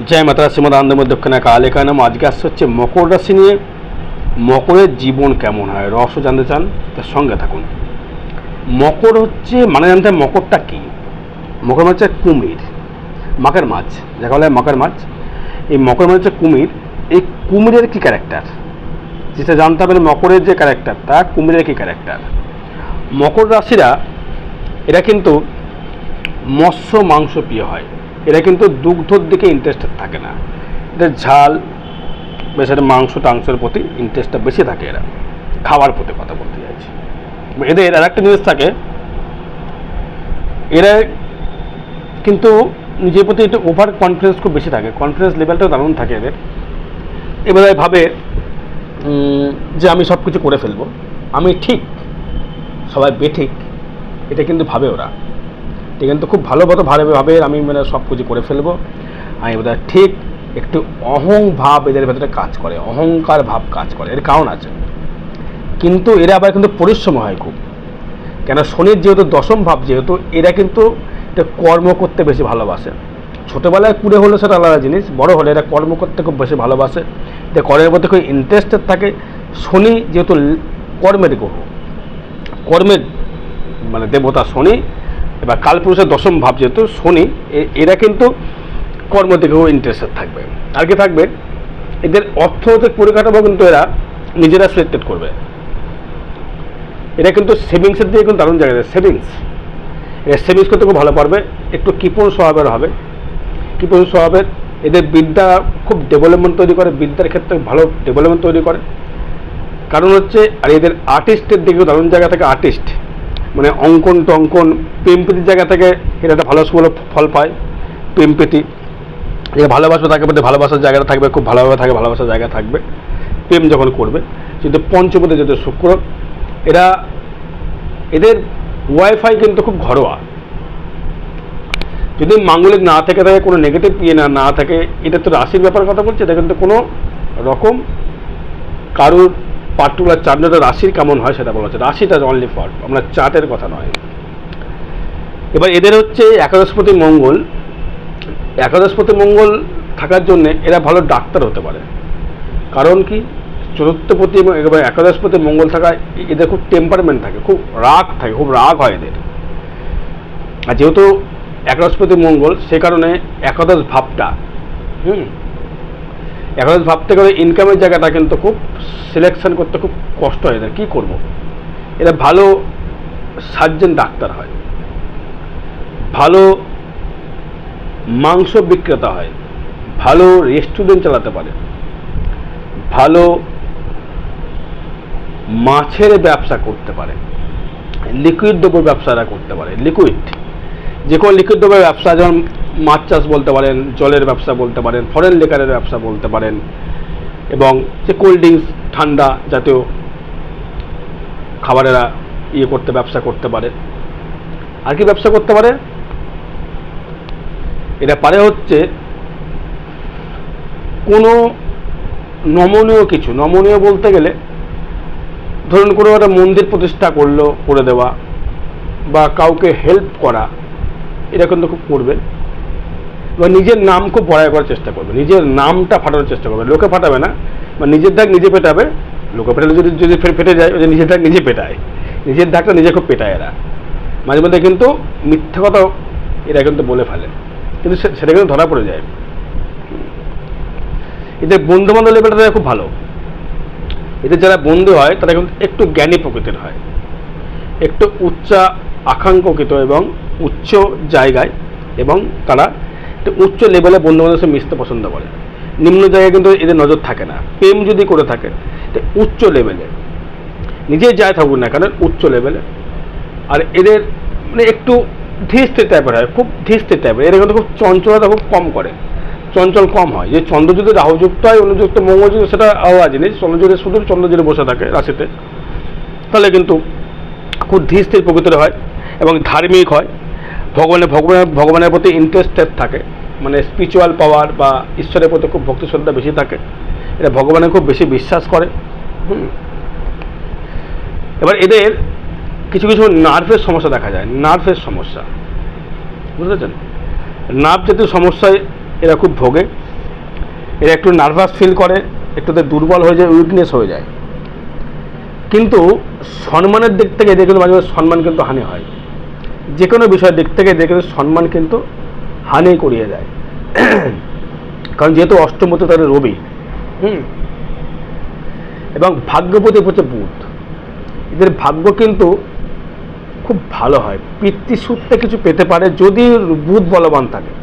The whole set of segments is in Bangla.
জয় মাতা শ্রীমদ আনন্দময় দক্ষিণা কাল এখানে নাম আজকে আসছে হচ্ছে মকর রাশি নিয়ে মকরের জীবন কেমন হয় রহস্য জানতে চান তার সঙ্গে থাকুন মকর হচ্ছে মানে জানতে মকরটা কী মকর হচ্ছে কুমির মাকের মাছ যাকে বলা মকের মাছ এই মকর মানে হচ্ছে কুমির এই কুমিরের কী ক্যারেক্টার যেটা জানতে হবে মকরের যে ক্যারেক্টার তা কুমিরের কী ক্যারেক্টার মকর রাশিরা এরা কিন্তু মৎস্য মাংস প্রিয় হয় এরা কিন্তু দুগ্ধর দিকে ইন্টারেস্টেড থাকে না। এদের ঝাল বেশ মাংস, টাংসের প্রতি ইন্টারেস্টটা বেশি থাকে এরা। খাওয়ার প্রতি কথা বলতে চাইছি এদের আর একটা জিনিস থাকে, এরা কিন্তু নিজের প্রতি একটু ওভার কনফিডেন্স খুব বেশি থাকে। কনফিডেন্স লেভেলটাও দারুণ থাকে এদের। এবারে ভাবে যে আমি সব কিছু করে ফেলব। আমি ঠিক, সবাই বেঠিক, এটা কিন্তু ভাবে ওরা। এটা কিন্তু খুব ভালো মতো ভালোভাবে ভাবে আমি মানে সব কিছু করে ফেলব। আমি বোধহয় ঠিক একটু অহং ভাব এদের ভেতরে কাজ করে, অহংকার ভাব কাজ করে, এর কারণ আছে। কিন্তু এরা আবার কিন্তু পরিশ্রম হয় খুব। কেন শনির যেহেতু দশম ভাব, যেহেতু এরা কিন্তু এটা কর্ম করতে বেশি ভালোবাসে। ছোটোবেলায় কুড়ে হলে সেটা আলাদা জিনিস, বড় হলে এরা কর্ম করতে খুব বেশি ভালোবাসে। এটা কর্মের প্রতি খুব ইন্টারেস্টেড থাকে। শনি যেহেতু কর্মের গ্রহ, কর্মের মানে দেবতা শনি এবার কালপুরুষের দশম ভাব যেহেতু, শনি এরা কিন্তু কর্ম দিকেও ইন্টারেস্টেড থাকবে। আর কি থাকবে? এদের অর্থনৈতিক পরিকাঠামো কিন্তু এরা নিজেরা সিলেক্টেড করবে। এরা কিন্তু সেভিংসের দিকে কিন্তু দারুণ জায়গা সেভিংস এরা সেভিংস করতে খুব ভালো পারবে। একটু কৃপণ স্বভাবের হবে। কৃপণ স্বভাবের এদের বিদ্যা খুব ডেভেলপমেন্ট তৈরি করে। বিদ্যার ক্ষেত্রে ভালো ডেভেলপমেন্ট তৈরি করে। কারণ হচ্ছে, আর এদের আর্টিস্টের দিকেও দারুণ জায়গা থেকে আর্টিস্ট মানে অঙ্কন টঙ্কন প্রেমপ্রীতির জায়গা থেকে এটা একটা ভালো স্কুল ফল পায়। প্রেমপ্রীতি যে ভালোবাসা তাকে মধ্যে ভালোবাসার জায়গাটা থাকবে, খুব ভালোভাবে থাকে, ভালোবাসার জায়গা থাকবে। প্রেম যখন করবে, কিন্তু পঞ্চমতে যদি শুক্র, এরা, এদের ওয়াইফাই কিন্তু খুব ঘরোয়া। যদি মাঙ্গলিক না থেকে থাকে, কোনো নেগেটিভ ইয়ে না না থাকে, এটা তো রাশির ব্যাপার কথা বলছে, এটা কিন্তু কোনো রকম কারুর পার্টিকুলার চার্টটা রাশির কেমন হয় সেটা বলা হচ্ছে। রাশিটা অনলি ফর আমরা চার্টের কথা নয়। এবার এদের হচ্ছে একাদশপতি মঙ্গল। একাদশপতি মঙ্গল থাকার জন্য এরা ভালো ডাক্তার হতে পারে। কারণ কি? চতুর্থপতি এবং এবার একাদশপতি মঙ্গল থাকায় এ- এদের খুব টেম্পারমেন্ট থাকে, খুব রাগ থাকে, খুব রাগ হয় এদের। আর যেহেতু একাদশপতি মঙ্গল, সে কারণে একাদশ ভাবটা, হুম একাদশ ভাবতে গেলে ইনকামের জায়গাটা কিন্তু খুব সিলেকশন করতে খুব কষ্ট হয় এদের। কী করব? এরা ভালো সার্জেন ডাক্তার হয়। ভালো মাংস বিক্রেতা হয়। ভালো রেস্টুরেন্ট চালাতে পারে। ভালো মাছের ব্যবসা করতে পারে। লিকুইড দ্রব্য ব্যবসাটা করতে পারে। লিকুইড যে কোনো লিকুইড দ্রব্যের ব্যবসা যেমন মাছ চাষ বলতে পারেন, জলের ব্যবসা বলতে পারেন ফরেন লেকারের ব্যবসা বলতে পারেন, এবং যে কোল্ড ড্রিঙ্কস ঠান্ডা জাতীয় খাবারেরা ইয়ে করতে, ব্যবসা করতে পারে। আর কি ব্যবসা করতে পারে? এটা পারে হচ্ছে কোনো নমনীয় কিছু। নমনীয় বলতে গেলে ধরুন কোনো একটা মন্দির প্রতিষ্ঠা করল, করে দেওয়া বা কাউকে হেল্প করা, এটা কিন্তু খুব করবে এবার নিজের নাম খুব বড়াই করার চেষ্টা করবে। নিজের নামটা ফাটানোর চেষ্টা করবে। লোকে ফাটাবে না, বা নিজের দাগ নিজে পেটাবে। লোকে পেটালে যদি যদি ফেটে যায়, ওই নিজের দাগ নিজে পেটায়। নিজের দাগটা নিজে খুব পেটায় এরা। মাঝে মধ্যে কিন্তু মিথ্যে কথা এরা কিন্তু বলে ফেলে। কিন্তু সেটা কিন্তু ধরা পড়ে যায়। এদের বন্ধু বান্ধব লেভেলটা খুব ভালো। এদের যারা বন্ধু হয়, তারা কিন্তু একটু জ্ঞানী প্রকৃতির হয়। একটু উচ্চা আকাঙ্ক্ষিত এবং উচ্চ জায়গায় এবং তারা একটু উচ্চ লেভেলে বন্ধু বান্ধবের সাথে মিশতে পছন্দ করে। নিম্ন জায়গায় কিন্তু এদের নজর থাকে না। প্রেম যদি করে থাকে, তো উচ্চ লেভেলে নিজে যায় থাকুক না কেন, উচ্চ লেভেলে আর এদের মানে একটু ধীরস্থির টাইপের হয়, খুব ধীরস্থির টাইপের এরা কিন্তু খুব চঞ্চলতা খুব কম করে। চঞ্চল কম হয়। যে চন্দ্র যদি রাহুযুক্ত হয় অনুযুক্ত মঙ্গল যদি, সেটা আলাদা জিনিস চন্দ্র যদি শুধু চন্দ্র যদি বসে থাকে রাশিতে, তাহলে কিন্তু খুব ধীর স্থির প্রকৃতির হয় এবং ধার্মিক হয়। ভগবানের ভগবানের ভগবানের প্রতি ইন্টারেস্টেড থাকে। মানে স্পিরিচুয়াল পাওয়ার বা ঈশ্বরের প্রতি খুব ভক্তি শ্রদ্ধা বেশি থাকে। এটা ভগবানের খুব বেশি বিশ্বাস করে। এবার এদের কিছু কিছু নার্ভের সমস্যা দেখা যায়। নার্ভের সমস্যা। বুঝতে নার্ভ জাতীয় সমস্যায় এরা খুব ভোগে। এরা একটু নার্ভাস ফিল করে একটুতে দুর্বল হয়ে যায় উইকনেস হয়ে যায়। কিন্তু সম্মানের দিক থেকে এদের কিন্তু মাঝে মাঝে সম্মান কিন্তু হানি হয়। যে কোনো বিষয়ের দিক থেকে এদের কিন্তু সম্মান কিন্তু হানি করিয়ে দেয়। কারণ যেহেতু অষ্টমতে তাদের রবি। হুম। এবং ভাগ্যপতি হচ্ছে বুধ। এদের ভাগ্য কিন্তু খুব ভালো হয়। পিতৃসূত্রে কিছু পেতে পারে যদি বুধ বলবান থাকে।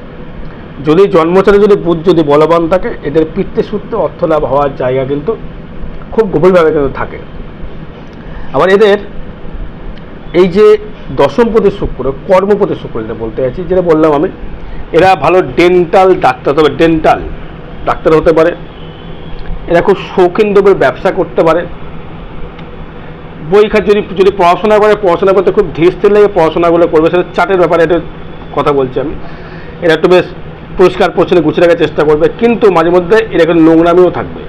যদি জন্মচারে যদি বুধ যদি বলবান থাকে, এদের পিতৃসূত্রে অর্থ লাভ হওয়ার জায়গা কিন্তু খুব গভীরভাবে কিন্তু থাকে। আবার এদের এই যে দশমপতি শুক্র, কর্মপতি শুক্র যেটা বলতে চাইছি, যেটা বললাম আমি এরা ভালো ডেন্টাল ডাক্তার, তবে ডেন্টাল ডাক্তার হতে পারে। এরা খুব শৌখিন দ্রব্যের ব্যবসা করতে পারে। বই খাত যদি যদি পড়াশোনা করে, পড়াশোনা করতে খুব ধীর স্থির লেগে পড়াশোনাগুলো করবে, সেটা চাটের ব্যাপারে এটা কথা বলছি আমি। এরা একটু বেশ পরিষ্কার পরিচ্ছন্ন গুছিয়ে রাখার চেষ্টা করবে, কিন্তু মাঝে মধ্যে এরা একটু নোংরামিও থাকবে।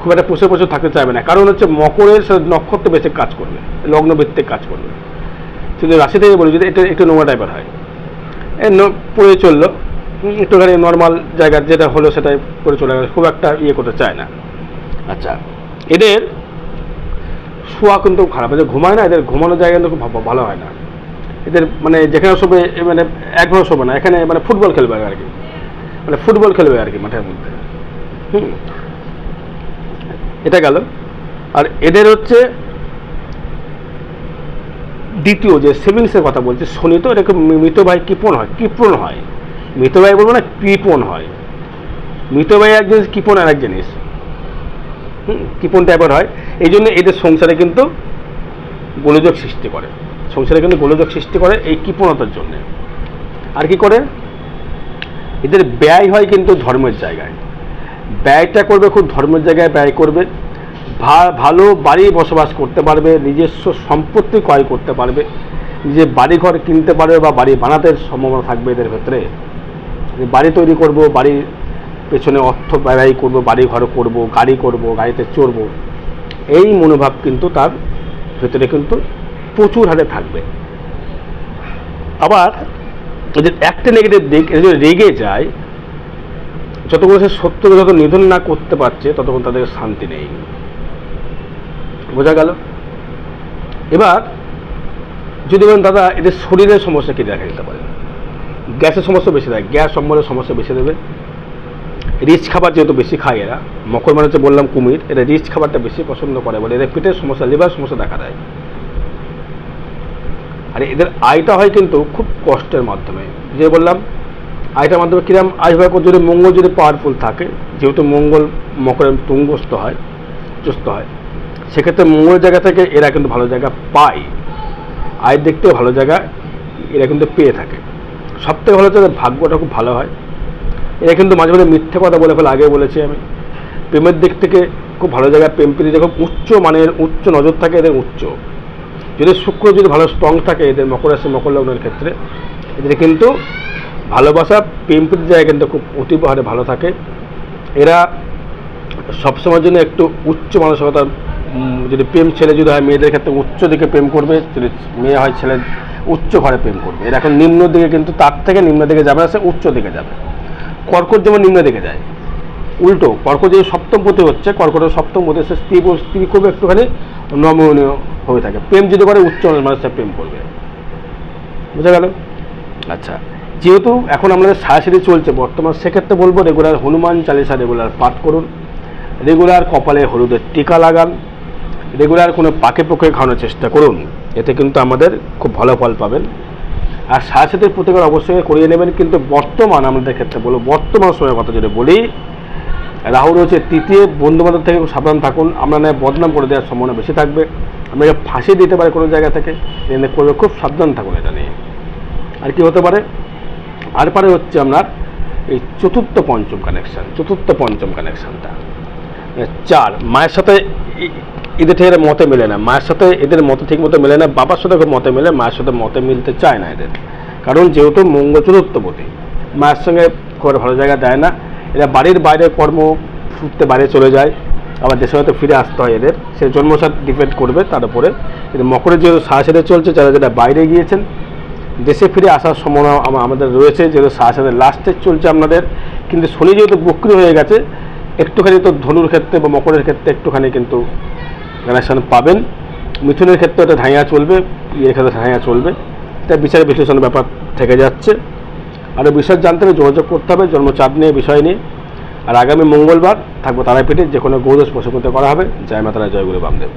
খুব একটা পোষে পুষে থাকতে চাইবে না, কারণ হচ্ছে মকরের নক্ষত্র বেশি কাজ করবে লগ্নভিত্তিক কাজ করবে। কিন্তু রাশি থেকে বলি, যদি এটা একটু নোংরা টাইপের হয়। পড়ে চলল। একটুখানি নর্মাল জায়গা যেটা হলো সেটাই করে চলে গেল। খুব একটা ইয়ে করতে চায় না। আচ্ছা। এদের শোয়া কিন্তু খারাপ। এদের ঘুমায় না এদের ঘুমানোর জায়গা কিন্তু খুব ভালো হয় না। এদের মানে যেখানে শোবে মানে একভাবে শোবে না। এখানে মানে ফুটবল খেলবে আর কি। মানে ফুটবল খেলবে আর কি মাঠের মধ্যে। হুম। এটা গেল। আর এদের হচ্ছে দ্বিতীয় যে সেভিংসের কথা বলছি, শনি তো এটাকে মৃত ভাই কৃপণ হয়? কৃপণ হয়? মৃত ভাই বলব না কৃপণ হয়? মৃত ভাই এক জিনিস কৃপণ আর এক জিনিস? হুম কৃপণ টাইপের হয়? এই জন্য এদের সংসারে কিন্তু গোলযোগ সৃষ্টি করে। সংসারে কিন্তু গোলযোগ সৃষ্টি করে এই কৃপণতার জন্যে। আর কি করে? এদের ব্যয় হয় কিন্তু ধর্মের জায়গায়। ব্যয়টা করবে খুব ধর্মের জায়গায়, ব্যয় করবে ভালো বাড়ি বসবাস করতে পারবে, নিজস্ব সম্পত্তি ক্রয় করতে পারবে নিজে বাড়িঘর কিনতে পারবে বা বাড়ি বানাতে সম্ভাবনা থাকবে এদের ভেতরে। বাড়ি তৈরি করব, বাড়ির পেছনে অর্থ ব্যয় করব বাড়ি ঘর করব, গাড়ি করব, গাড়িতে চড়ব, এই মনোভাব কিন্তু তার ভেতরে কিন্তু প্রচুর হারে থাকবে। আবার এদের একটা নেগেটিভ দিক যদি রেগে যায় যতক্ষণ সে সত্যকে যত নিধন না করতে পারছে, ততক্ষণ তাদের শান্তি নেই। বোঝা গেল? এবার, যদি বলেন, দাদা, এদের শরীরের সমস্যা কী দেখা যেতে পারে? গ্যাসের সমস্যা বেশি দেয়, গ্যাস সম্বলের সমস্যা বেশি দেবে। রিচ খাবার যেহেতু বেশি খায় এরা, মকর মানে বললাম কুমির, এরা রিচ খাবারটা বেশি পছন্দ করে, বলে এদের পেটের সমস্যা, লিভার সমস্যা দেখা দেয়। আর এদের আয়টা হয় কিন্তু খুব কষ্টের মাধ্যমে। যে বললাম, আয়টার মাধ্যমে কিরম হয় যদি মঙ্গল যদি পাওয়ারফুল থাকে, যেহেতু মঙ্গল মকরের তুঙ্গস্থ হয়, চুস্ত হয় সেক্ষেত্রে মঙ্গলের জায়গা থেকে এরা কিন্তু ভালো জায়গা পায়। দিক থেকে ভালো জায়গা এরা কিন্তু পেয়ে থাকে। সব থেকে ভালো হচ্ছে ভাগ্যটা খুব ভালো হয়। এরা কিন্তু মাঝে মাঝে মিথ্যে কথা বলে ফেলে আগে বলেছি আমি। প্রেমের দিক থেকে খুব ভালো জায়গায় প্রেম প্রীতি খুব উচ্চ মানের, উচ্চ নজর থাকে এদের উচ্চ। যদি শুক্র, যদি ভালো স্ট্রং থাকে এদের, মকর রাশি, মকর লগ্নের ক্ষেত্রে, এদের কিন্তু ভালোবাসা, প্রেম প্রীতির জায়গায় কিন্তু খুব অতীব হারে ভালো থাকে। এরা সবসময়ের জন্য একটু উচ্চ মানসিকতা যদি প্রেম ছেলে যদি হয়, মেয়েদের ক্ষেত্রে উচ্চ দিকে প্রেম করবে, যদি মেয়ে হয়, ছেলে উচ্চ ঘরে প্রেম করবে। এর এখন নিম্ন দিকে কিন্তু তার থেকে নিম্ন দিকে যাবে না, সে উচ্চ দিকে যাবে। কর্কট যেমন নিম্ন দিকে যায়, উল্টো, কর্কট যে সপ্তম পতি হচ্ছে, কর্কটের সপ্তম পতি, সে স্ত্রী স্ত্রী খুব একটুখানি নমনীয় হয়ে থাকে। প্রেম যদি করে, উচ্চ মানুষের প্রেম করবে। বুঝা গেল? আচ্ছা যেহেতু এখন আমাদের সারাসারি চলছে, বর্তমান সেক্ষেত্রে বলব রেগুলার হনুমান চালিসা রেগুলার পাঠ করুন। রেগুলার কপালে হলুদের টিকা লাগান। রেগুলার কোনো পাকে পোকে খাওয়ানোর চেষ্টা করুন। এতে কিন্তু আমাদের খুব ভালো ফল পাবেন। আর সাথে সাথে প্রতিকার অবশ্যই করিয়ে নেবেন, কিন্তু বর্তমান আমাদের ক্ষেত্রে বলব, বর্তমান সময়ের কথা যদি বলি রাহু রয়েছে তৃতীয় বন্ধু বান্ধব থেকে সাবধান থাকুন। আমরা নয়, বদনাম করে দেওয়ার সম্ভাবনা বেশি থাকবে। আপনাকে ফাঁসি দিতে পারে কোনো জায়গা থেকে। এনে করবে খুব সাবধান থাকুন এটা নিয়ে। আর কি হতে পারে? আর পারে হচ্ছে আপনার এই চতুর্থ পঞ্চম কানেকশান চতুর্থ পঞ্চম কানেকশানটা চার, মায়ের সাথে এদের এরা মতে মেলে না। মায়ের সাথে এদের মতে ঠিক মতো মেলে না, বাবার সাথে খুব মতে মেলে, মায়ের সাথে মতে মিলতে চায় না এদের। কারণ যেহেতু মঙ্গল চতুর্থপতি, মায়ের সঙ্গে খুব ভালো জায়গা দেয় না। এরা বাড়ির বাইরে কর্ম সূত্রে বাইরে চলে যায়, আবার দেশের হয়তো ফিরে আসতে হয় এদের। সে জন্মসাথ ডিপেন্ড করবে, তার উপরে। কিন্তু মকরের যেহেতু সাহসেদের চলছে, যারা যারা বাইরে গিয়েছেন, দেশে ফিরে আসার সম্ভাবনা আম- আমাদের রয়েছে, যেহেতু সাথে লাস্টে চলছে আপনাদের। কিন্তু শনি যেহেতু বক্রি হয়ে গেছে, একটুখানি তো ধনুর ক্ষেত্রে বা মকরের ক্ষেত্রে একটুখানি কিন্তু কানেকশন পাবেন। মিথুনের ক্ষেত্রে এটা ধাঁয়া চলবে ইয়ের ক্ষেত্রে ধাঁয়া চলবে। এটা বিচার বিশ্লেষণ ব্যাপার থেকে যাচ্ছে। আরও বিষয় জানতে হলে যোগাযোগ করতে হবে জন্মচাঁদ নিয়ে, বিষয় নিয়ে। আর আগামী মঙ্গলবার থাকব তারাপীঠে যে কোনো গৌরস প্রসঙ্গতে করা হবে। জয় মাতারা জয়গুরু বামদেব।